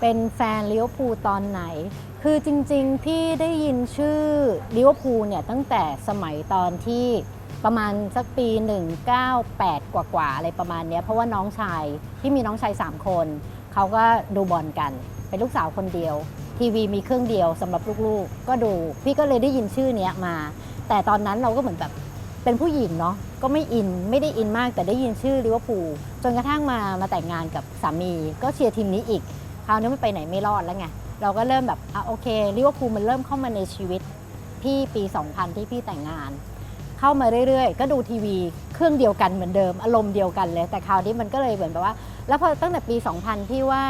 เป็นแฟนลิเวอร์พูลตอนไหน คือจริงๆพี่ได้ยินชื่อลิเวอร์พูลเนี่ยตั้งแต่สมัยตอนที่ประมาณสักปี 198 กว่าๆอะไรประมาณเนี้ยเพราะว่าน้องชายที่มีน้องชาย 3 คน เขาก็ดูบอลกัน เป็นลูกสาวคนเดียว ทีวีมีเครื่องเดียวสำหรับลูกๆ ก็ดู พี่ก็เลยได้ยินชื่อเนี้ยมา แต่ตอนนั้นเราก็เหมือนแบบเป็นผู้หญิงเนาะก็ไม่อินไม่ได้อินมากแต่ได้ยินชื่อลิเวอร์พูลจนกระทั่งมามาแต่งงานกับสามี ก็เชียร์ทีมนี้อีก คราวนี้มันไปไหนไม่รอดแล้วไง เราก็เริ่มแบบอะโอเคลิเวอร์พูลมันเริ่มเข้ามาในชีวิตพี่ปี 2000 ที่พี่แต่งงาน เข้ามาเรื่อยๆ ก็ดูทีวีเครื่องเดียวกันเหมือนเดิม อารมณ์เดียวกันเลย แต่คราวนี้มันก็เลยเหมือนแบบว่า แล้วพอตั้งแต่ปี 2000พี่ว่า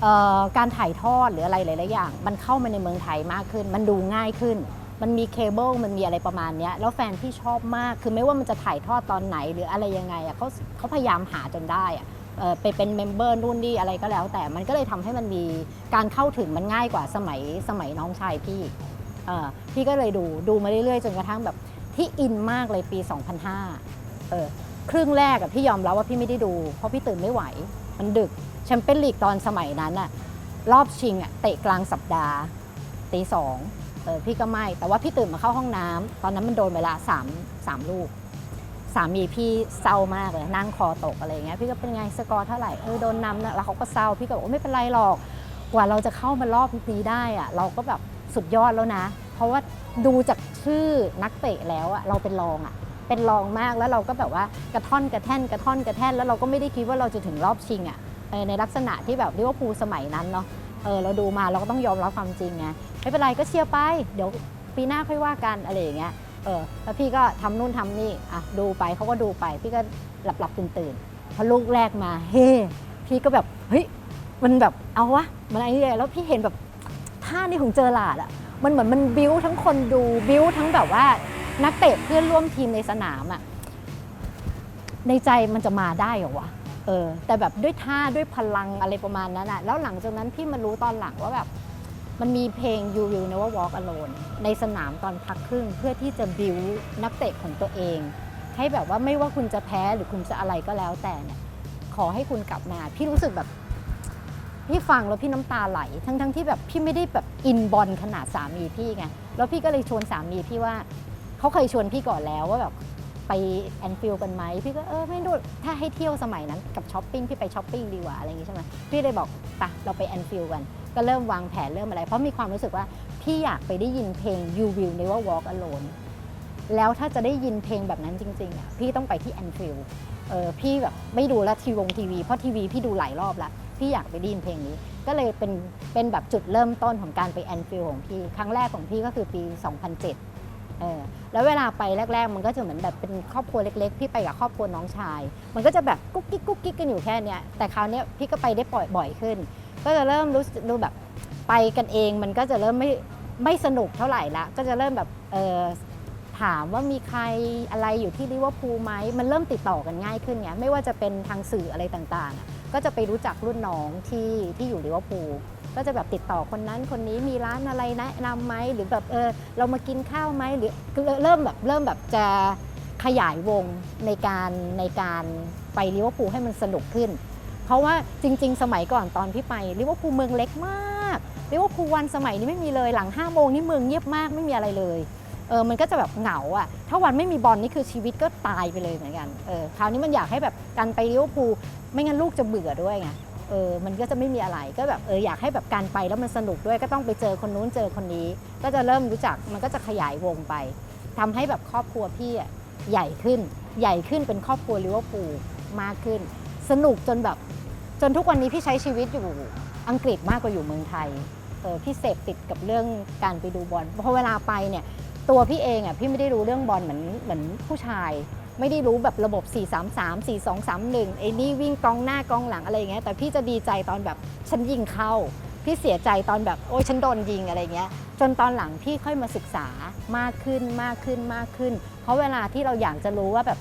เอ่อการถ่ายทอดหรืออะไรหลายๆอย่าง มันเข้ามาในเมืองไทยมากขึ้น มันดูง่ายขึ้น มันมีเคเบิลมันมีอะไรประมาณนี้แล้วแฟนพี่ชอบมากคือไม่ว่ามันจะถ่ายทอดตอนไหนหรืออะไรยังไงอะเขาเขาพยายามหาจนได้อะ ไปเป็นเมมเบอร์นู่นนี่อะไรก็แล้ว แต่มันก็เลยทำให้มันมีการเข้าถึงมันง่ายกว่าสมัยสมัยน้องชายพี่พี่ก็เลยดูดูมาเรื่อยๆ จนกระทั่งแบบที่อินมากเลยปี 2005เออครึ่งแรกอะพี่ยอมรับว่าพี่ไม่ได้ดู เพราะพี่ตื่นไม่ไหว มันดึกแชมเปี้ยนลีกตอนสมัยนั้นอะรอบชิงอะเตะกลางสัปดาห์ตีสองเออพี่ก็ไม่ แต่ว่าพี่ตื่นมาเข้าห้องน้ำตอนนั้นมันโดนเวลาสามสามลูก สามีพี่เศร้ามากเลยนั่งคอตกอะไรเงี้ยพี่ก็เป็นไงสกอร์เท่าไหร่เออโดนนำนะแล้วเขาก็เศร้าพี่ก็บอกว่าไม่เป็นไรหรอก กว่าเราจะเข้ามารอบนี้ได้อะเราก็แบบสุดยอดแล้วนะ เพราะว่าดูจากชื่อนักเตะแล้วอะเราเป็นรองอะเป็นรองมากแล้วเราก็แบบว่ากระท่อนกระแท่นกระท่อนกระแท่นแล้วเราก็ไม่ได้คิดว่าเราจะถึงรอบชิงอะในลักษณะที่แบบลิเวอร์พูลสมัยนั้นเนาะเออเราดูมาเราก็ต้องยอมรับความจริงไงไม่เป็นไรก็เชียร์ไป เดี๋ยวปีหน้าค่อยว่ากันอะไรอย่างเงี้ย เออแล้วพี่ก็ทำนู่นทำนี่อะดูไปเขาก็ดูไป พี่ก็หลับหลับตื่นตื่นๆพอลูกแรกมาเฮ้พี่ก็แบบเฮ้ยมันแบบเอาวะมันอะไรเนี่ยแล้วพี่เห็นแบบท่านี่ของเจอหลาดอะมันเหมือนมันบิ้วทั้งคนดูบิ้วทั้งแบบว่านักเตะเพื่อนร่วมทีมในสนามอะในใจมันจะมาได้เหรอวะเออแต่แบบด้วยท่าด้วยพลังอะไรประมาณนั้นอะแล้วหลังจากนั้นพี่มารู้ตอนหลังว่าแบบ มันมีเพลง You Will Never Walk Alone ในสนามตอนพักครึ่งเพื่อที่จะบิวนักเตะของตัวเอง ให้แบบว่าไม่ว่าคุณจะแพ้หรือคุณจะอะไรก็แล้วแต่เนี่ยขอให้คุณกลับมา พี่รู้สึกแบบพี่ฟังแล้วพี่น้ำตาไหล ทั้งทั้งที่แบบพี่ไม่ได้แบบอินบอลขนาดสามีพี่ไงแล้วพี่ก็เลยชวนสามีพี่ว่าเขาเคยชวนพี่ก่อนแล้วว่าแบบไปแอนฟิลกันไหมพี่ก็เออไม่ดูถ้าให้เที่ยวสมัยนั้นกับช้อปปิ้งพี่ไปช้อปปิ้งดีกว่าอะไรอย่างงี้ใช่ไหมพี่เลยบอกไปะเราไปแอนฟิลกัน ก็เริ่มวางแผนเริ่มอะไร เพราะมีความรู้สึกว่าพี่อยากไปได้ยินเพลง You Will Never Walk Alone แล้วถ้าจะได้ยินเพลงแบบนั้นจริงๆอะพี่ต้องไปที่แอนฟิลเออพี่แบบไม่ดูลวทีวงทีวี เพราะทีวีพี่ดูหลายรอบแล้ว พี่อยากไปได้ยินเพลงนี้ ก็เลยเป็นเป็นแบบจุดเริ่มต้นของการไปแอนฟิลของพี่ ครั้งแรกของพี่ก็คือปี 2007เออแล้วเวลาไปแรก ๆ มันก็จะเหมือนแบบเป็นครอบครัวเล็ก ๆ พี่ไปกับครอบครัวน้องชาย มันก็จะแบบกุ๊กกิ๊กกุ๊กกิ๊กกันอยู่แค่เนี้ยแต่คราวนี้พี่ก็ไปได้บ่อยบ่อยขึ้น ก็จะเริ่มรู้ดูแบบไปกันเองมันก็จะเริ่มไม่ไม่สนุกเท่าไหร่ละก็จะเริ่มแบบเออถามว่ามีใครอะไรอยู่ที่ลิเวอร์พูลไหมมันเริ่มติดต่อกันง่ายขึ้นไงไม่ว่าจะเป็นทางสื่ออะไรต่างๆ ก็จะไปรู้จักรุ่นน้องที่ที่อยู่ลิเวอร์พูลก็จะแบบติดต่อคนนั้นคนนี้มีร้านอะไรแนะนำไหมหรือแบบเออเรามากินข้าวไหมหรือเริ่มแบบเริ่มแบบจะขยายวงในการในการไปลิเวอร์พูลให้มันสนุกขึ้น เพราะว่าจริง ๆ สมัยก่อนตอนพี่ไปลิเวอร์พูลเมืองเล็กมากลิเวอร์พูลวันสมัยนี้ไม่มีเลยหลัง5้าโมงนี่เมืองเงียบมากไม่มีอะไรเลยเออมันก็จะแบบเหงาอะ่ะ ถ้าวันไม่มีบอลนี่คือชีวิตก็ตายไปเลยเหมือนกันเออคราวนี้มันอยากให้แบบการไปลิเวอร์พูลไม่งั้นลูกจะเบื่อด้วยไงเออมันก็จะไม่มีอะไรก็แบบเอออยากให้แบบการไปแล้วมันสนุกด้วยก็ต้องไปเจอคนนู้นเจอคนนี้ ก็จะเริ่มรู้จักมันก็จะขยายวงไปทำให้แบบครอบครัวพี่อะใหญ่ขึ้น ใหญ่ขึ้นเป็นครอบครัวลิเวอร์พูลมากขึ้น สนุกจนแบบ จนทุกวันนี้พี่ใช้ชีวิตอยู่อังกฤษมากกว่าอยู่เมืองไทยเออพี่เสพติดกับเรื่องการไปดูบอลเพราะเวลาไปเนี่ยตัวพี่เองอะพี่ไม่ได้รู้เรื่องบอลเหมือนเหมือนผู้ชาย ไม่ได้รู้แบบระบบ 4 3 3 4 2 3 1ไอ้นี่วิ่งกองหน้ากองหลังอะไรอย่างเงี้ยแต่พี่จะดีใจตอนแบบฉันยิงเข้า พี่เสียใจตอนแบบโอ้ยฉันโดนยิงอะไรเงี้ยจนตอนหลังพี่ค่อยมาศึกษามากขึ้นมากขึ้นมากขึ้น เพราะเวลาที่เราอยากจะรู้ว่าแบบ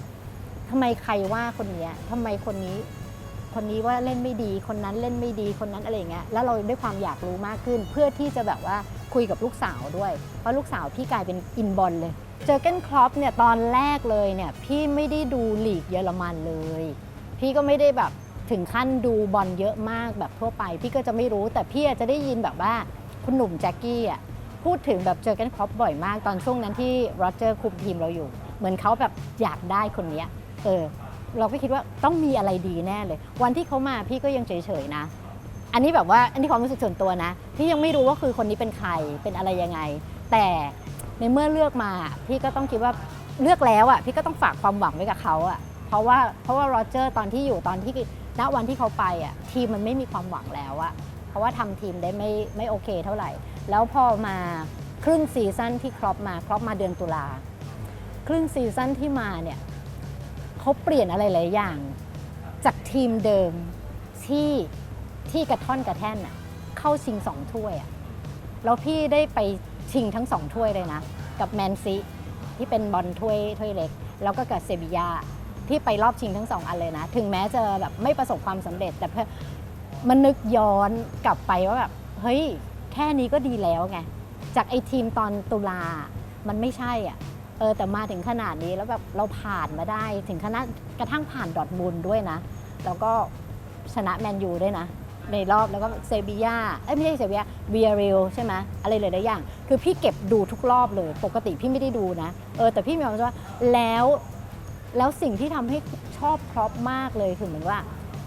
ทำไมใครว่าคนเนี้ยทำไมคนนี้ คนนี้ว่าเล่นไม่ดี คนนั้นเล่นไม่ดีคนนั้นอะไรอย่างเงี้ยแล้วเราด้วยความอยากรู้มากขึ้น เพื่อที่จะแบบว่าคุยกับลูกสาวด้วย เพราะลูกสาวพี่กลายเป็นอินบอลเลยเจอเกนครอปเนี่ยตอนแรกเลยเนี่ยพี่ไม่ได้ดูลีกเยอรมันเลย พี่ก็ไม่ได้แบบถึงขั้นดูบอลเยอะมากแบบทั่วไป พี่ก็จะไม่รู้แต่พี่อาจจะได้ยินแบบว่าคุณหนุ่มแจ็คกี้อะพูดถึงแบบเจอเกนครอปบ่อยมากตอนช่วงนั้นที่โรเจอร์คุมทีมเราอยู่ เหมือนเขาแบบอยากได้คนเนี้ยเออ เราก็คิดว่าต้องมีอะไรดีแน่เลย วันที่เขามาพี่ก็ยังเฉยๆนะ อันนี้แบบว่าอันนี้ความรู้สึกส่วนตัวนะ พี่ยังไม่รู้ว่าคือคนนี้เป็นใครเป็นอะไรยังไง แต่ในเมื่อเลือกมาพี่ก็ต้องคิดว่าเลือกแล้วอะพี่ก็ต้องฝากความหวังไว้กับเขาอะเพราะว่าเพราะว่าโรเจอร์ตอนที่อยู่ตอนที่ณวันที่เขาไปอะทีมมันไม่มีความหวังแล้วอะเพราะว่าทำทีมได้ไม่ไม่โอเคเท่าไหร่ แล้วพอมาครึ่งซีซั่นที่ครอปมาครอปมาเดือนตุลาครึ่งซีซั่นที่มาเนี่ย เขาเปลี่ยนอะไรหลายอย่าง จากทีมเดิมที่ที่กระท่อนกระแท่นอะเข้าชิงสองถ้วยอะแล้วพี่ได้ไปชิงทั้งสองถ้วยเลยนะ กับแมนซีที่เป็นบอลถ้วยถ้วยเล็ก แล้วก็กับเซบียาที่ไปรอบชิงทั้งสองอันเลยนะ ถึงแม้จะแบบไม่ประสบความสำเร็จ แต่เพื่อมันนึกย้อนกลับไปว่าแบบเฮ้ยแค่นี้ก็ดีแล้วไง จากไอ้ทีมตอนตุลา มันไม่ใช่อะ เออแต่มาถึงขนาดนี้แล้วแบบเราผ่านมาได้ถึงขนาดกระทั่งผ่านดอทมุนด้วยนะ แล้วก็ชนะแมนยูด้วยนะ ในรอบแล้วก็เซบียาเอ้ยไม่ใช่เซบียาเวียเรลใช่ไหมอะไรหลายๆอย่าง คือพี่เก็บดูทุกรอบเลย ปกติพี่ไม่ได้ดูนะ เออแต่พี่มีความรู้สึกว่าแล้วแล้วสิ่งที่ทำให้ชอบครอปมากเลยคือเหมือนว่า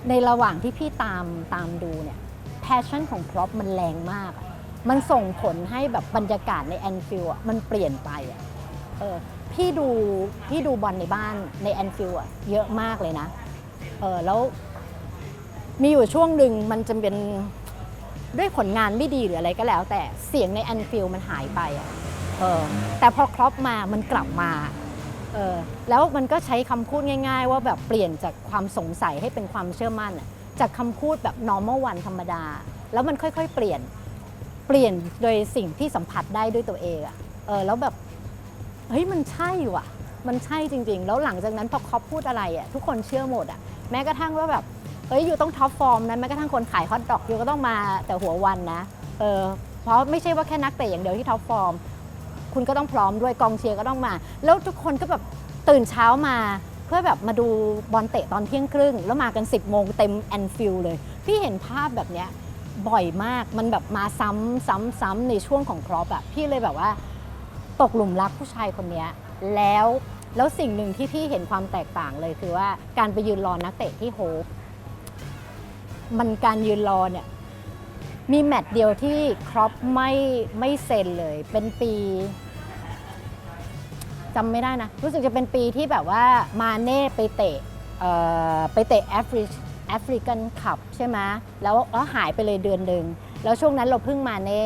ในระหว่างที่พี่ตามตามดูเนี่ยแพชชั่นของครอปมันแรงมาก มันส่งผลให้แบบบรรยากาศในแอนฟิลด์มันเปลี่ยนไปอะ เออพี่ดูพี่ดูบอลในบ้านในแอนฟิลด์อะเยอะมากเลยนะเออแล้วมีอยู่ช่วงหนึ่งมันจะเป็นด้วยผลงานไม่ดีหรืออะไรก็แล้ว แต่เสียงในแอนฟิลด์มันหายไปอะเออแต่พอครอปมามันกลับมาเออแล้วมันก็ใช้คำพูดง่าย ๆ ว่าแบบเปลี่ยนจากความสงสัยให้เป็นความเชื่อมั่นจากคำพูดแบบ normal one ธรรมดา แล้วมันค่อยๆ เปลี่ยนเปลี่ยนโดยสิ่งที่สัมผัสได้ด้วยตัวเองอะเออแล้วแบบ เฮ้ยมันใช่ว่ะ มันใช่จริง ๆ แล้วหลังจากนั้นพอครอปพูดอะไรอะทุกคนเชื่อหมดอะแม้กระทั่งว่าแบบเฮ้ยอยู่ต้องท็อปฟอร์มนะแม้กระทั่งคนขายฮอทดอกอยู่ก็ต้องมาแต่หัววันนะเออเพราะไม่ใช่ว่าแค่นักเตะอย่างเดียวที่ท็อปฟอร์มคุณก็ต้องพร้อมด้วยกองเชียร์ก็ต้องมา แล้วทุกคนก็แบบตื่นเช้ามาเพื่อแบบมาดูบอลเตะตอนเที่ยงครึ่ง แล้วมากัน 10โมงเต็มแอนฟิลเลย พี่เห็นภาพแบบเนี้ยบ่อยมากมันแบบมาซ้ำซ้ำซ้ำในช่วงของครอปอะพี่เลยแบบว่า ตกหลุมรักผู้ชายคนนี้แล้วแล้วสิ่งหนึ่งที่พี่เห็นความแตกต่างเลยคือว่าการไปยืนรอนักเตะที่โฮปมันการยืนรอเนี่ยมีแมตช์เดียวที่ครอปไม่ไม่เซ็นเลย เป็นปีจำไม่ได้นะ รู้สึกจะเป็นปีที่แบบว่ามาเน่ไปเตะเอ่อไปเตะแอฟริแอฟริกันคัพใช่ไหมแล้วแล้วหายไปเลยเดือนหนึ่งแล้วช่วงนั้นเราเพิ่งมาเน่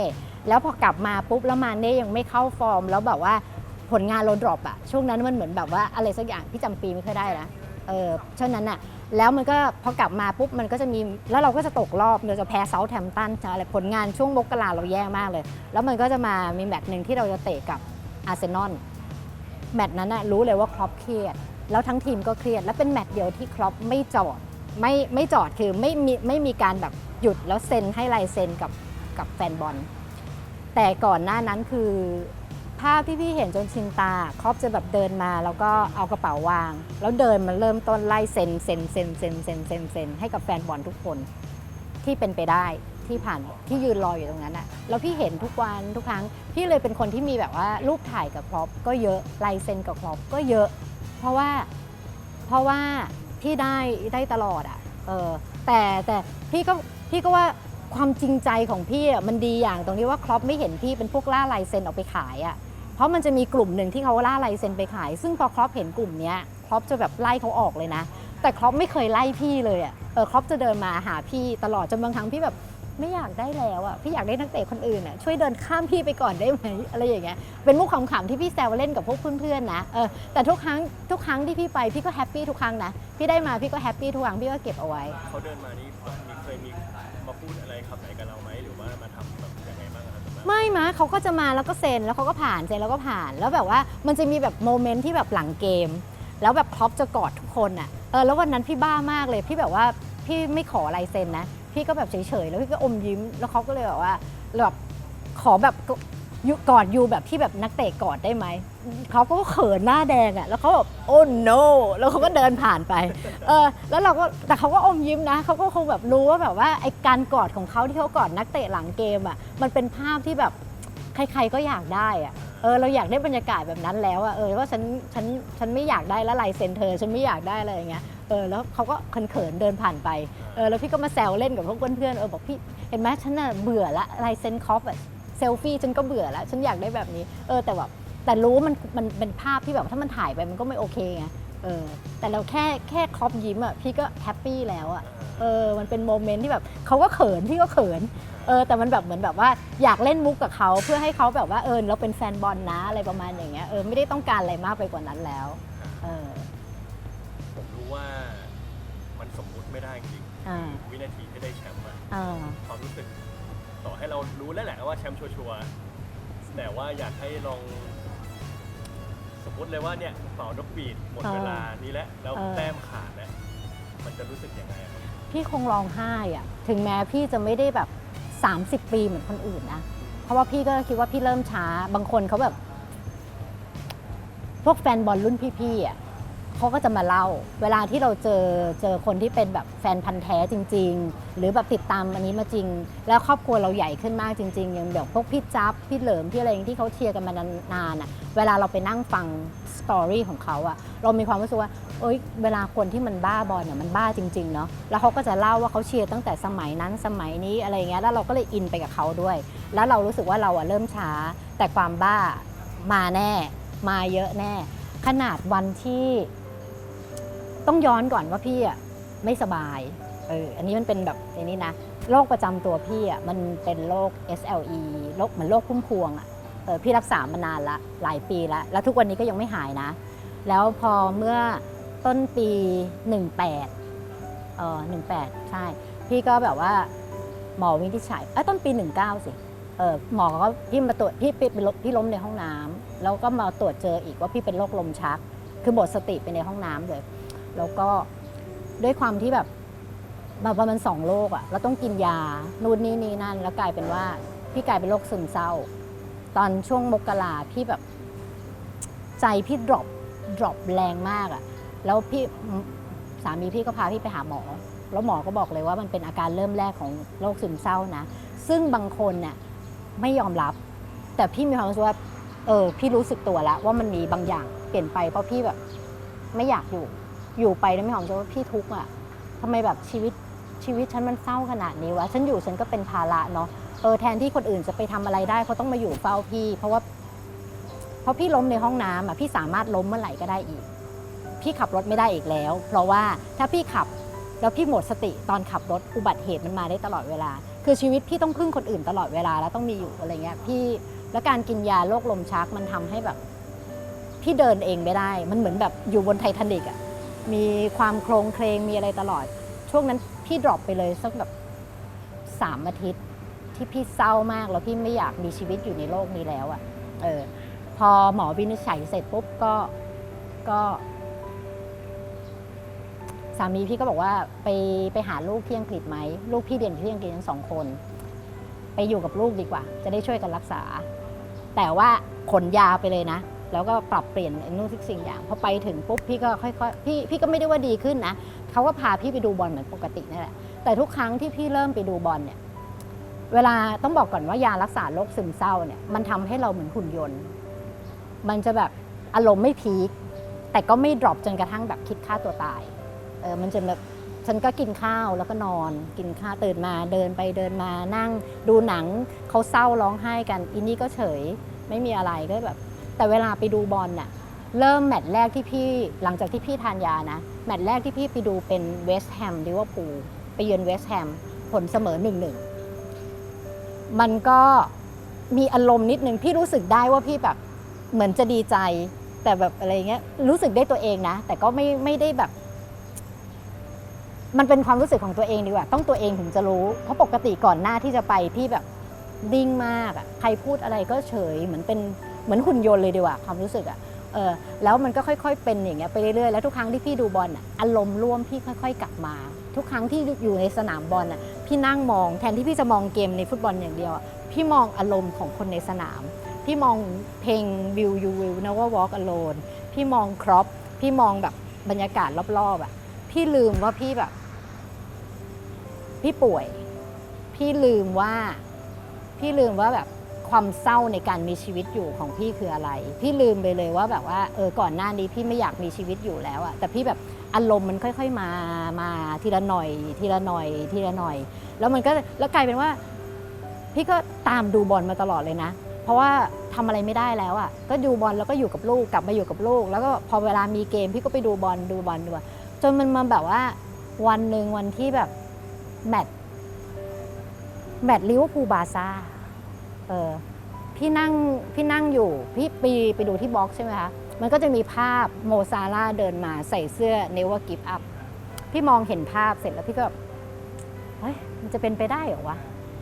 แล้วพอกลับมาปุ๊บแล้วมาเน่ยังไม่เข้าฟอร์ม แล้วแบบว่าผลงานเราดรอปอะช่วงนั้นมันเหมือนแบบว่าอะไรสักอย่างพี่จำปีไม่ค่อยได้นะเออช่วงนั้นอะแล้วมันก็พอกลับมาปุ๊บมันก็จะมีแล้วเราก็จะตกรอบเราจะแพ้เซาท์แฮมป์ตันอะไรผลงานช่วงมกราเราแย่มากเลย แล้วมันก็จะมามีแมตช์หนึ่งที่เราจะเตะกับอาร์เซนอลแมตช์นั้นนะรู้เลยว่าครอปเครียดแล้วทั้งทีมก็เครียด และเป็นแมตช์เดียวที่ครอปไม่จอดไม่ไม่จอดคือไม่มีไม่มีการแบบหยุดแล้วเซ็นให้ลายเซ็นกับกับแฟนบอล แต่ก่อนหน้านั้นคือภาพที่พี่เห็นจนชินตาครอปจะแบบเดินมาแล้วก็เอากระเป๋าวาง แล้วเดินมาเริ่มต้นไล่เซ็นเซ็นเซ็นเซ็นเซ็นเซ็นเซ็นให้กับแฟนบอลทุกคนที่เป็นไปได้ที่ผ่านที่ยืนรออยู่ตรงนั้นอะแล้วพี่เห็นทุกวันทุกครั้ง พี่เลยเป็นคนที่มีแบบว่ารูปถ่ายกับครอปก็เยอะลายเซ็นกับครอปก็เยอะ เพราะว่าเพราะว่าพี่ได้ได้ตลอดอะเออแต่แต่พี่ก็พี่ก็ว่า ความจริงใจของพี่อะมันดีอย่างตรงที่ว่าครอปไม่เห็นพี่เป็นพวกล่าลายเซ็นออกไปขายอะเพราะมันจะมีกลุ่มหนึ่งที่เขาล่าลายเซ็นไปขาย ซึ่งพอครอปเห็นกลุ่มเนี้ยครอปจะแบบไล่เขาออกเลยนะ แต่ครอปไม่เคยไล่พี่เลยอะเออครอปจะเดินมาหาพี่ตลอดจนบางครั้งพี่แบบไม่อยากได้แล้วอะพี่อยากได้นักเตะคนอื่นอะช่วยเดินข้ามพี่ไปก่อนได้ไหมอะไรอย่างเงี้ยเป็นมุกขำๆที่พี่แซวเล่นกับพวกเพื่อนๆนะเออแต่ทุกครั้งทุกครั้งที่พี่ไปพี่ก็แฮปปี้ทุกครั้งนะพี่ได้มาพี่ก็แฮปปี้ทุกครั้งพี่ก็เก็บเอาไว้เขาเดินมานี่ ไม่มะเขาก็จะมาแล้วก็เซ็นแล้วเขาก็ผ่านเซ็นแล้วก็ผ่าน แล้วแบบว่ามันจะมีแบบโมเมนต์ที่แบบหลังเกม แล้วแบบครอปจะกอดทุกคนอะเออแล้ววันนั้นพี่บ้ามากเลยพี่แบบว่าพี่ไม่ขอลายเซ็นนะ พี่ก็แบบเฉยๆแล้วพี่ก็อมยิ้มแล้วเขาก็เลยแบบว่าแบบขอแบบ ยูกอดยูแบบที่แบบนักเตะกอดได้ไหม เขาก็เขินหน้าแดงอะ่ะ แล้วเขาแบบโอ้ no แล้วเขาก็เดินผ่านไป เออ แล้วเราก็ แต่เขาก็อมยิ้มนะ เขาก็คงแบบรู้ว่าแบบว่าไอการกอดของเขาที่เขากอดนักเตะหลังเกมอะ่ะ มันเป็นภาพที่แบบใครๆก็อยากได้อะ่ะ เออ เราอยากได้บรรยากาศแบบนั้นแล้วอะ่ะ เออว่าฉัน ฉัน ฉันไม่อยากได้แล้วลายเซ็นเธอ ฉันไม่อยากได้อะไรอย่างเงี้ย เออ แล้วเขาก็เขินๆเดินผ่านไป เออ แล้วพี่ก็มาแซวเล่นกับพวกเพื่อนๆ เออ บอกพี่ เห็นไหมฉันน่ะเบื่อละลายเซ็นคอฟอะ ซลฟี่ฉันก็เบื่อแล้ว ฉันอยากได้แบบนี้ เออแต่แบบแต่รู้ว่ามันมันเป็นภาพที่แบบถ้ามันถ่ายไปมันก็ไม่โอเคไงเออแต่เราแค่แค่ครอบยิ้มอะพี่ก็แฮปปี้แล้วอะเออมันเป็นโมเมนต์ที่แบบเขาก็เขินพี่ก็เขินเออแต่มันแบบเหมือนแบบว่าอยากเล่นมุกกับเขาเพื่อให้เขาแบบว่าเออเราเป็นแฟนบอลนะอะไรประมาณอย่างเงี้ยเออไม่ได้ต้องการอะไรมากไปกว่านั้นแล้วเออผมรู้ว่ามันสมมุติไม่ได้จริงอ่าวินาทีที่ได้แชมป์อะอ่าความรู้สึก ต่อให้เรารู้แล้วแหละว่าแชมป์ชัวร์ๆแต่ว่าอยากให้ลอง สมมติเลยว่าเนี่ยเป่านกบีดหมดเวลานี้แล้วแล้วแต้มขาดแล้วมันจะรู้สึกยังไงอะครับพี่คงร้องไห้อะถึงแม้พี่จะไม่ได้แบบ 30 ปีเหมือนคนอื่นนะ เพราะว่าพี่ก็คิดว่าพี่เริ่มช้า บางคนเขาแบบ พวกแฟนบอลรุ่นพี่ๆอะ เขาก็จะมาเล่า เวลาที่เราเจอเจอคนที่เป็นแบบแฟนพันธ์แท้จริง ๆ หรือแบบติดตามอันนี้มาจริง แล้วครอบครัวเราใหญ่ขึ้นมากจริงๆ อย่างแบบพวกพี่จับพี่เหลิมพี่อะไรอย่างที่เขาเชียร์กันมานานๆอะเวลาเราไปนั่งฟังสตอรี่ของเขาอะเรามีความรู้สึกว่าเอ้ยเวลาคนที่มันบ้าบอลเนี่ยมันบ้าจริงๆเนาะแล้วเขาก็จะเล่าว่าเขาเชียร์ตั้งแต่สมัยนั้นสมัยนี้อะไรอย่างเงี้ยแล้วเราก็เลยอินไปกับเขาด้วย แล้วเรารู้สึกว่าเราอะเริ่มช้า แต่ความบ้ามาแน่ มาเยอะแน่ ขนาดวันที่ ต้องย้อนก่อนว่าพี่อะไม่สบายเอออันนี้มันเป็นแบบอันนี้นะโรคประจำตัวพี่อะมันเป็นโรค SLE โรคเหมือนโรคพุ่มพวงอะเออพี่รักษามานานละหลายปีละแล้วทุกวันนี้ก็ยังไม่หายนะ แล้วพอเมื่อต้นปี 18เออ18 ใช่ พี่ก็แบบว่าหมอวินิจฉัยเอ้ยต้นปี 19 สิเออหมอก็พี่มาตรวจพี่เป็นพี่ล้มในห้องน้ำแล้วก็มาตรวจเจออีกว่าพี่เป็นโรคลมชัก คือหมดสติไปในห้องน้ำเลย แล้วก็ด้วยความที่แบบแบบว่ามันสองโรคอะเราต้องกินยา นู่นนี่นี่นั่น แล้วกลายเป็นว่าพี่กลายเป็นโรคซึมเศร้า ตอนช่วงมกราพี่แบบ ใจพี่ดรอปดรอปแรงมากอะแล้วพี่สามีพี่ก็พาพี่ไปหาหมอ แล้วหมอก็บอกเลยว่ามันเป็นอาการเริ่มแรกของโรคซึมเศร้านะ ซึ่งบางคนเนี่ยไม่ยอมรับ แต่พี่มีความรู้สึกว่า เออ พี่รู้สึกตัวแล้วว่ามันมีบางอย่างเปลี่ยนไปเพราะพี่แบบ ไม่อยากอยู่ อยู่ไปแล้วมีความรู้สึกว่าพี่ทุกข์อะทำไมแบบชีวิตชีวิตฉันมันเศร้าขนาดนี้วะฉันอยู่ฉันก็เป็นภาระเนาะเออแทนที่คนอื่นจะไปทำอะไรได้เขาต้องมาอยู่เฝ้าพี่ เพราะว่าเพราะพี่ล้มในห้องน้ำอะพี่สามารถล้มเมื่อไหร่ก็ได้อีก พี่ขับรถไม่ได้อีกแล้ว เพราะว่าถ้าพี่ขับแล้วพี่หมดสติตอนขับรถอุบัติเหตุมันมาได้ตลอดเวลา คือชีวิตพี่ต้องพึ่งคนอื่นตลอดเวลาแล้วต้องมีอยู่อะไรเงี้ยพี่แล้วการกินยาโรคลมชักมันทำให้แบบ พี่เดินเองไม่ได้ มันเหมือนแบบอยู่บนไททานิกอะ มีความโครงเคลงมีอะไรตลอด ช่วงนั้นพี่ดรอปไปเลยสักแบบสามอาทิตย์ ที่พี่เศร้ามากแล้วพี่ไม่อยากมีชีวิตอยู่ในโลกนี้แล้วอะเออพอหมอวินิจฉัยเสร็จปุ๊บก็ก็ สามีพี่ก็บอกว่าไปไปหาลูกที่อังกฤษไหมลูกพี่เรียนที่อังกฤษทั้งสองคน ไปอยู่กับลูกดีกว่า จะได้ช่วยกันรักษา แต่ว่าขนยาไปเลยนะ แล้วก็ปรับเปลี่ยนนู่นทุกสิ่งอย่างพอไปถึงปุ๊บพี่ก็ค่อยๆพี่พี่ก็ไม่ได้ว่าดีขึ้นนะเขาก็พาพี่ไปดูบอลเหมือนปกตินั่นแหละแต่ทุกครั้งที่พี่เริ่มไปดูบอลเนี่ยเวลาต้องบอกก่อนว่ายารักษาโรคซึมเศร้าเนี่ยมันทำให้เราเหมือนหุ่นยนต์ มันจะแบบอารมณ์ไม่พีคแต่ก็ไม่ดรอปจนกระทั่งแบบคิดฆ่าตัวตายเออมันจะแบบฉันก็กินข้าวแล้วก็นอน กินข้าวตื่นมาเดินไปเดินมานั่ง ดูหนังเขาเศร้าร้องไห้กันอินนี่ก็เฉย ไม่มีอะไรก็แบบ แต่เวลาไปดูบอลน่ะเริ่มแมตช์แรกที่พี่หลังจากที่พี่ทานยานะ แมตช์แรกที่พี่ไปดูเป็นเวสต์แฮมลิเวอร์พูลไปเยือนเวสต์แฮมผลเสมอหนึ่งหนึ่งมันก็มีอารมณ์นิดนึงพี่รู้สึกได้ว่าพี่แบบเหมือนจะดีใจ แต่แบบอะไรเงี้ยรู้สึกได้ตัวเองนะ แต่ก็ไม่ไม่ได้แบบ มันเป็นความรู้สึกของตัวเองดีกว่า ต้องตัวเองถึงจะรู้เพราะปกติก่อนหน้าที่จะไปพี่แบบดิ้งมากอะใครพูดอะไรก็เฉยเหมือนเป็น เหมือนหุ่นยนต์เลยดีกว่าความรู้สึกอะเออแล้วมันก็ค่อย ๆ เป็นอย่างเงี้ยไปเรื่อยๆแล้วทุกครั้งที่พี่ดูบอลอะอารมณ์ร่วมพี่ค่อย ๆ กลับมา ทุกครั้งที่อยู่ในสนามบอลอะพี่นั่งมองแทนที่พี่จะมองเกมในฟุตบอลอย่างเดียวอะพี่มองอารมณ์ของคนในสนาม พี่มองเพลง Will You Will Never Walk Alone พี่มองครอปพี่มองแบบบรรยากาศรอบๆอะพี่ลืมว่าพี่แบบ พี่ป่วย พี่ลืมว่า พี่ลืมว่าแบบ ความเศร้าในการมีชีวิตอยู่ของพี่คืออะไร พี่ลืมไปเลยว่าแบบว่าเออก่อนหน้านี้พี่ไม่อยากมีชีวิตอยู่แล้วอะแต่พี่แบบอารมณ์มันค่อย ๆมามาทีละหน่อย ทีละหน่อย ทีละหน่อย แล้วมันก็แล้วกลายเป็นว่า พี่ก็ตามดูบอลมาตลอดเลยนะ เพราะว่าทำอะไรไม่ได้แล้วอะ่ะก็ดูบอลแล้วก็อยู่กับลูกกลับมาอยู่กับลูก แล้วก็พอเวลามีเกมพี่ก็ไปดูบอลดูบอลดูจนมันมาแบบว่าวันหนึ่งวันที่แบบแมตช์แมตช์ลิเวอร์พูลบาซ่า ออพี่นั่งพี่นั่งอยู่พี่ไปไปดูที่บ็อกใช่ไหมคะมันก็จะมีภาพโมซาร่าเดินมาใส่เสื้อ Never Give Up พี่มองเห็นภาพเสร็จแล้วพี่ก็แบบเฮ้ยมันจะเป็นไปได้เหรอวะ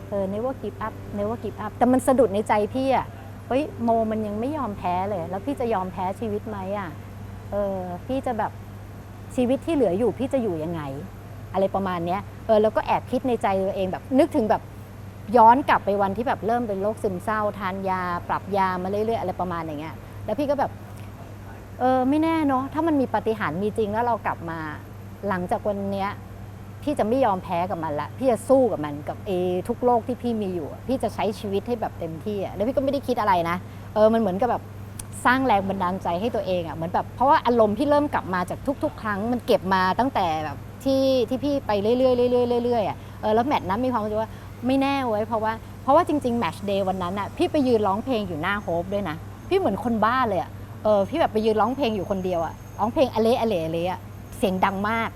เออ never give up never give up แต่มันสะดุดในใจพี่อะเฮ้ยโมมันยังไม่ยอมแพ้เลย แล้วพี่จะยอมแพ้ชีวิตไหมอะเออพี่จะแบบชีวิตที่เหลืออยู่พี่จะอยู่ยังไง อะไรประมาณเนี้ยเออแล้วก็แอบคิดในใจตัวเองแบบนึกถึงแบบ ย้อนกลับไปวันที่แบบเริ่มเป็นโรคซึมเศร้า ทานยา ปรับยามาเรื่อยๆอะไรประมาณอย่างเงี้ยแล้วพี่ก็แบบเออไม่แน่เนาะถ้ามันมีปฏิหารมีจริงแล้วเรากลับมา หลังจากวันเนี้ยพี่จะไม่ยอมแพ้กับมันละ พี่จะสู้กับมันกับเอทุกโลกที่พี่มีอยู่ พี่จะใช้ชีวิตให้แบบเต็มที่อะแล้วพี่ก็ไม่ได้คิดอะไรนะ เออมันเหมือนกับแบบสร้างแรงบันดาลใจให้ตัวเองอะเหมือนแบบเพราะว่าอารมณ์พี่เริ่มกลับมาจากทุก ๆ ครั้งมันเก็บมาตั้งแต่แบบที่ที่พี่ไปเรื่อยๆเรื่อยๆเรื่อยๆอะเออแล้วแมตช์นั้นมีความรู้สึกว่า ไม่แน่เว้ยเพราะว่าเพราะว่าจริงๆแมชเดย์วันนั้นอะพี่ไปยืนร้องเพลงอยู่หน้าโฮปด้วยนะ พี่เหมือนคนบ้าเลยอะเออพี่แบบไปยืนร้องเพลงอยู่คนเดียวอะร้องเพลงอเละอเละอเลอะเสียงดังมาก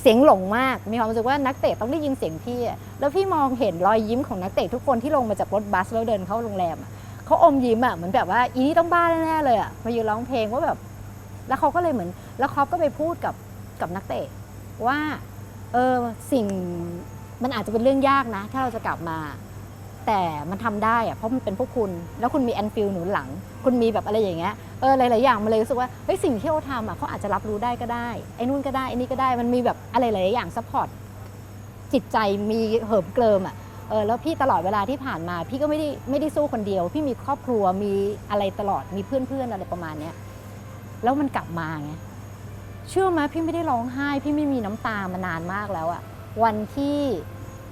เสียงหลงมากมีความรู้สึกว่านักเตะต้องได้ยินเสียงพี่แล้วพี่มองเห็นรอยยิ้มของนักเตะทุกคนที่ลงมาจากรถบัสแล้วเดินเข้าโรงแรมเขาอมยิ้มอะเหมือนแบบว่าอีนี่ต้องบ้าแน่ๆเลยอะมายืนร้องเพลงว่าแบบ แล้วเขาก็เลยเหมือน แล้วเขาก็ไปพูดกับกับนักเตะว่าเออสิ่ง มันอาจจะเป็นเรื่องยากนะ ถ้าเราจะกลับมา แต่มันทำได้อะเพราะมันเป็นพวกคุณ แล้วคุณมีแอนฟิลหนุนหลัง คุณมีแบบอะไรอย่างเงี้ยเออหลายๆอย่างมันเลยรู้สึกว่าเฮ้ยสิ่งที่เขาทำอะเขาอาจจะรับรู้ได้ก็ได้ไอ้นู่นก็ได้ไอ้นี่ก็ได้มันมีแบบอะไรหลายๆอย่างซัพพอร์ตจิตใจมีเหิมเกลิมอะเออแล้วพี่ตลอดเวลาที่ผ่านมา พี่ก็ไม่ได้ไม่ได้สู้คนเดียว พี่มีครอบครัวมีอะไรตลอดมีเพื่อนๆอะไรประมาณเนี้ยแล้วมันกลับมาไงเชื่อไหมพี่ไม่ได้ร้องไห้ พี่ไม่มีน้ำตามานานมากแล้วอะวันที่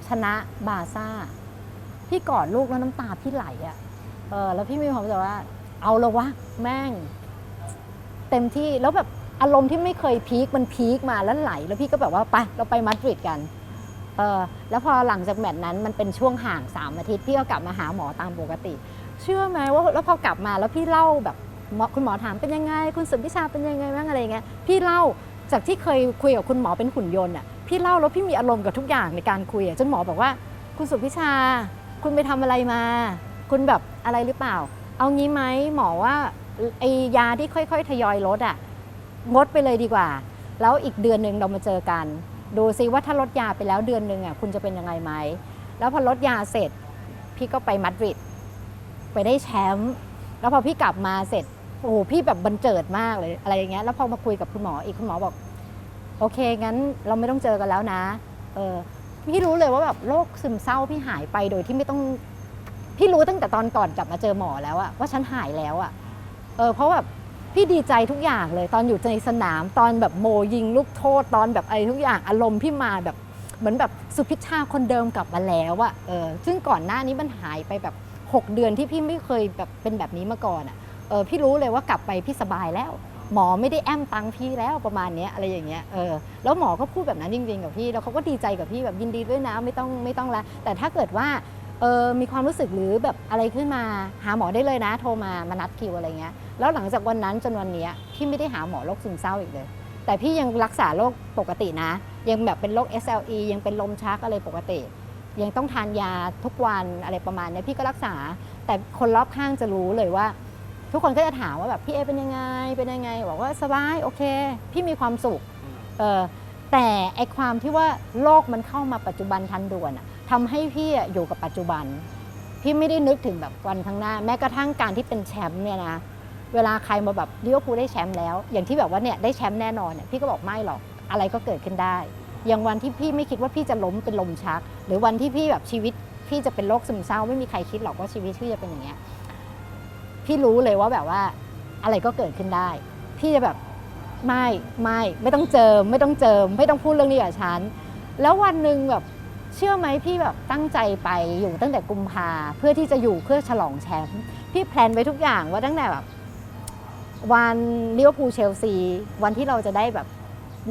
ชนะบาซ่า พี่กอดลูกแล้วน้ำตาพี่ไหลอะเออแล้วพี่มีความรู้สึกว่า เอาละวะแม่ง เต็มที่แล้วแบบอารมณ์ที่ไม่เคยพีคมันพีคมาแล้วไหล แล้วพี่ก็แบบว่าไปเราไปมาดริดกันเออแล้วพอหลังจากแมตช์นั้นมันเป็นช่วงห่างสามอาทิตย์พี่ก็กลับมาหาหมอตามปกติ เชื่อไหมว่าแล้วพอกลับมาแล้วพี่เล่าแบบคุณหมอถามเป็นยังไง คุณสุทธิชาเป็นยังไงบ้างอะไรเงี้ยพี่เล่าจากที่เคยคุยกับคุณหมอเป็นหุ่นยนต์อะ พี่เล่าแล้วพี่มีอารมณ์กับทุกอย่างในการคุยอะจนหมอบอกว่า คุณสุพิชา คุณไปทำอะไรมา คุณแบบอะไรหรือเปล่า เอางี้ไหมหมอว่าไอยาที่ค่อยๆ ทยอยลดอะงดไปเลยดีกว่า แล้วอีกเดือนหนึ่งเรามาเจอกัน ดูซิว่าถ้าลดยาไปแล้วเดือนหนึ่งอะคุณจะเป็นยังไงไหมแล้วพอลดยาเสร็จ พี่ก็ไปมาดริดไปได้แชมป์แล้วพอพี่กลับมาเสร็จโอ้โหพี่แบบบันเจิดมากเลยอะไรอย่างเงี้ยแล้วพอมาคุยกับคุณหมออีกคุณหมอบอก โอเคงั้นเราไม่ต้องเจอกันแล้วนะเออพี่รู้เลยว่าแบบโรคซึมเศร้าพี่หายไปโดยที่ไม่ต้องพี่รู้ตั้งแต่ตอนก่อนกลับมาเจอหมอแล้วอะว่าฉันหายแล้วอะเออเพราะแบบพี่ดีใจทุกอย่างเลยตอนอยู่ในสนามตอนแบบโมยิงลูกโทษตอนแบบอะไรทุกอย่างอารมณ์พี่มาแบบเหมือนแบบสุพิชชาคนเดิมกลับมาแล้วอะเออซึ่งก่อนหน้านี้มันหายไปแบบ 6 เดือนที่พี่ไม่เคยแบบเป็นแบบนี้มาก่อนอะเออพี่รู้เลยว่ากลับไปพี่สบายแล้ว หมอไม่ได้แอมตังพี่แล้วประมาณนี้อะไรอย่างเงี้ยเออแล้วหมอก็พูดแบบนั้นจริงๆกับพี่แล้วเขาก็ดีใจกับพี่แบบยินดีด้วยนะไม่ต้องไม่ต้องละแต่ถ้าเกิดว่าเออมีความรู้สึกหรือแบบอะไรขึ้นมาหาหมอได้เลยนะ โทรมามานัดคิวอะไรเงี้ยแล้วหลังจากวันนั้นจนวันนี้พี่ไม่ได้หาหมอโรคซึมเศร้าอีกเลย แต่พี่ยังรักษาโรคปกตินะ ยังแบบเป็นโรค SLE ยังเป็นลมชักอะไรปกติ ยังต้องทานยาทุกวันอะไรประมาณนี้พี่ก็รักษา แต่คนรอบข้างจะรู้เลยว่า ทุกคนก็จะถามว่าแบบพี่เอเป็นยังไงเป็นยังไง บอกว่าสบายโอเค พี่มีความสุขเออแต่ไอความที่ว่าโลกมันเข้ามาปัจจุบันทันด่วนอะทำให้พี่อะอยู่กับปัจจุบัน พี่ไม่ได้นึกถึงแบบวันข้างหน้า แม้กระทั่งการที่เป็นแชมป์เนี่ยนะเวลาใครมาแบบลิเวอร์พูลได้แชมป์แล้ว อย่างที่แบบว่าเนี่ยได้แชมป์แน่นอนเนี่ยพี่ก็บอกไม่หรอกอะไรก็เกิดขึ้นได้ อย่างวันที่พี่ไม่คิดว่าพี่จะล้มเป็นลมชัก หรือวันที่พี่แบบชีวิตพี่จะเป็นโรคซึมเศร้าไม่มีใครคิดหรอกว่าชีวิตพี่จะเป็นอย่างเงี้ย พี่รู้เลยว่าแบบว่าอะไรก็เกิดขึ้นได้ พี่จะแบบไม่ไม่ไม่ต้องเจิม ไม่ต้องเจิม ไม่ต้องพูดเรื่องนี้กับฉัน แล้ววันหนึ่งแบบเชื่อไหมพี่แบบตั้งใจไปอยู่ตั้งแต่กุมภาเพื่อที่จะอยู่เพื่อฉลองแชมป์พี่แพลนไว้ทุกอย่างว่าตั้งแต่แบบวันเลิเวพูเชลซี วันที่เราจะได้แบบ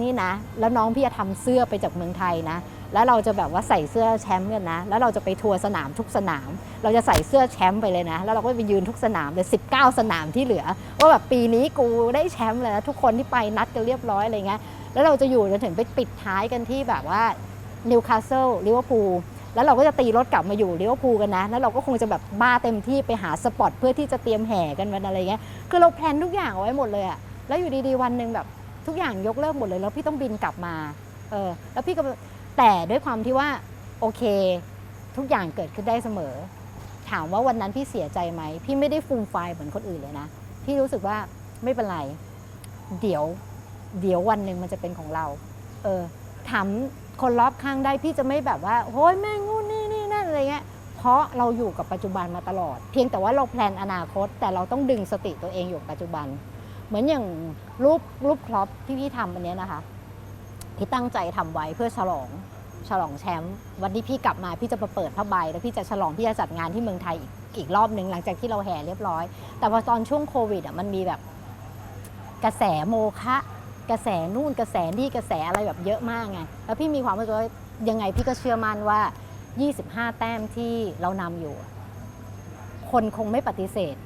นี่นะ แล้วน้องพี่จะทำเสื้อไปจากเมืองไทยนะ แล้วเราจะแบบว่าใส่เสื้อแชมป์กันนะ แล้วเราจะไปทัวร์สนามทุกสนาม เราจะใส่เสื้อแชมป์ไปเลยนะ แล้วเราก็ไปยืนทุกสนามเลย 19 สนามที่เหลือ ว่าแบบปีนี้กูได้แชมป์เลยนะทุกคนที่ไปนัดกันเรียบร้อยอะไรเงี้ย แล้วเราจะอยู่จนถึงไปปิดท้ายกันที่แบบว่านิวคาสเซิลลิเวอร์พูลแล้วเราก็จะตีรถกลับมาอยู่ลิเวอร์พูลกันนะ แล้วเราก็คงจะแบบบ้าเต็มที่ไปหาสปอตเพื่อที่จะเตรียมแห่กันวันอะไรเงี้ย คือเราแพลนทุกอย่างเอาไว้หมดเลยอะแล้วอยู่ดีๆวันหนึ่งแบบทุกอย่างยกเลิกหมดเลย แล้วพี่ต้องบินกลับมา เออ แล้วพี่ก็ แต่ด้วยความที่ว่าโอเค ทุกอย่างเกิดขึ้นได้เสมอ ถามว่าวันนั้นพี่เสียใจไหม พี่ไม่ได้ฟูมไฟเหมือนคนอื่นเลยนะ พี่รู้สึกว่าไม่เป็นไร เดี๋ยว เดี๋ยววันหนึ่งมันจะเป็นของเรา เออถามคนรอบข้างได้พี่จะไม่แบบว่าโอ้ยแม่งูนนี่นี่นั่นอะไรเงี้ยเพราะเราอยู่กับปัจจุบันมาตลอด เพียงแต่ว่าเราแพลนอนาคต แต่เราต้องดึงสติตัวเองอยู่ปัจจุบัน เหมือนอย่างรูปรูปครอปที่พี่ทำอันนี้นะคะ พี่ตั้งใจทำไว้เพื่อฉลองฉลองแชมป์วันที่พี่กลับมาพี่จะมาเปิดผ้าใบ แล้วพี่จะฉลองพี่จะจัดงานที่เมืองไทยอีกอีกรอบหนึ่งหลังจากที่เราแห่เรียบร้อย แต่พอตอนช่วงโควิดอะมันมีแบบกระแสโมฆะกระแสนู่นกระแสนี่กระแสอะไรแบบเยอะมากไงแล้วพี่มีความรู้สึกว่ายังไงพี่ก็เชื่อมั่นว่า 25 แต้มที่เรานำอยู่ คนคงไม่ปฏิเสธ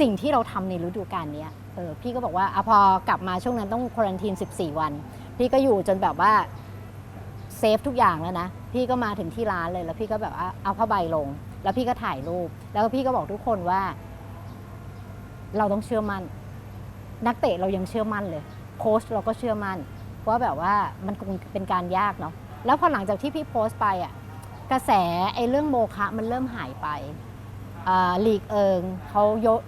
สิ่งที่เราทำในฤดูกาลนี้ เออพี่ก็บอกว่าอพอกลับมาช่วงนั้นต้องควอนตีน 14 วัน พี่ก็อยู่จนแบบว่าเซฟทุกอย่างแล้วนะ พี่ก็มาถึงที่ร้านเลย แล้วพี่ก็แบบว่าเอาผ้าใบลง แล้วพี่ก็ถ่ายรูป แล้วพี่ก็บอกทุกคนว่า เราต้องเชื่อมั่น นักเตะเรายังเชื่อมั่นเลย โค้ชเราก็เชื่อมั่นว่าแบบว่ามันคงเป็นการยากเนาะ แล้วพอหลังจากที่พี่โพสต์ไปอะ กระแสไอ้เรื่องโมฆะมันเริ่มหายไปอ่าลีกเอิงเขา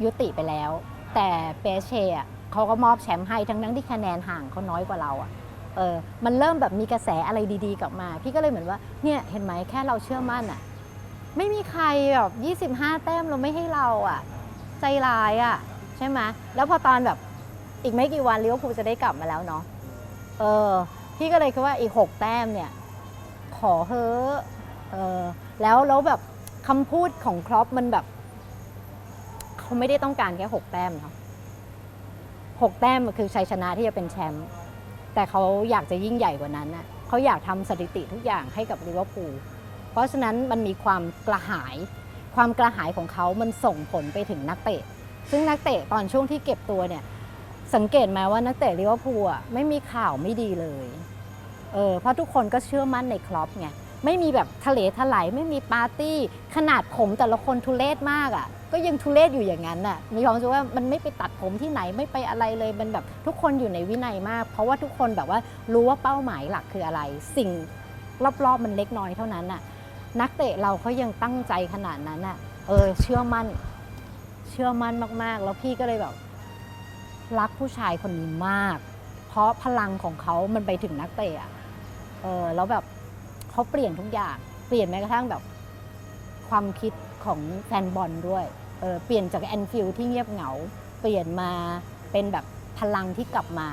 ยุติไปแล้ว แต่เปเช่เขาก็มอบแชมป์ให้ทั้งนั้นที่คะแนนห่างเขาน้อยกว่าเราอะเออมันเริ่มแบบมีกระแสอะไรดีๆกลับมา พี่ก็เลยเหมือนว่าเนี่ยเห็นไหมแค่เราเชื่อมั่นอะไม่มีใครแบบ25 แต้มเราไม่ให้เราอะ ใจร้ายอะ ใช่ไหมแล้วพอตอนแบบอีกไม่กี่วันลิเวอร์พูลจะได้กลับมาแล้วเนาะเออพี่ก็เลยคิดว่าอีก 6 แต้มเนี่ย ขอเฮอเออแล้วแล้วแบบคำพูดของครอปมันแบบ เขาไม่ได้ต้องการแค่6แต้มเนาะหกแต้มคือชัยชนะที่จะเป็นแชมป์แต่เขาอยากจะยิ่งใหญ่กว่านั้นนะเขาอยากทำสถิติทุกอย่างให้กับลิเวอร์พูลเพราะฉะนั้นมันมีความกระหาย ความกระหายของเขามันส่งผลไปถึงนักเตะ ซึ่งนักเตะตอนช่วงที่เก็บตัวเนี่ย สังเกตไหมว่านักเตะลิเวอร์พูลอะไม่มีข่าวไม่ดีเลย เออเพราะทุกคนก็เชื่อมั่นในคลอปไง ไม่มีแบบทะเลทลายไม่มีปาร์ตี้ ขนาดผมแต่ละคนทุเลศมากอะ ก็ยังทุเลศอยู่อย่างนั้นน่ะมีความรู้สึกว่ามันไม่ไปตัดผมที่ไหนไม่ไปอะไรเลยมันแบบทุกคนอยู่ในวินัยมาก เพราะว่าทุกคนแบบว่ารู้ว่าเป้าหมายหลักคืออะไร สิ่งรอบๆมันเล็กน้อยเท่านั้นน่ะ นักเตะเราเขายังตั้งใจขนาดนั้นน่ะ เออ เชื่อมั่น เชื่อมั่นมากๆ แล้วพี่ก็เลยแบบรักผู้ชายคนนี้มาก เพราะพลังของเขามันไปถึงนักเตะเออแล้วแบบ เขาเปลี่ยนทุกอย่าง เปลี่ยนแม้กระทั่งแบบความคิดของแฟนบอลด้วยเเปลี่ยนจากแอนฟิลที่เงียบเหงา เปลี่ยนมาเป็นแบบพลังที่กลับมา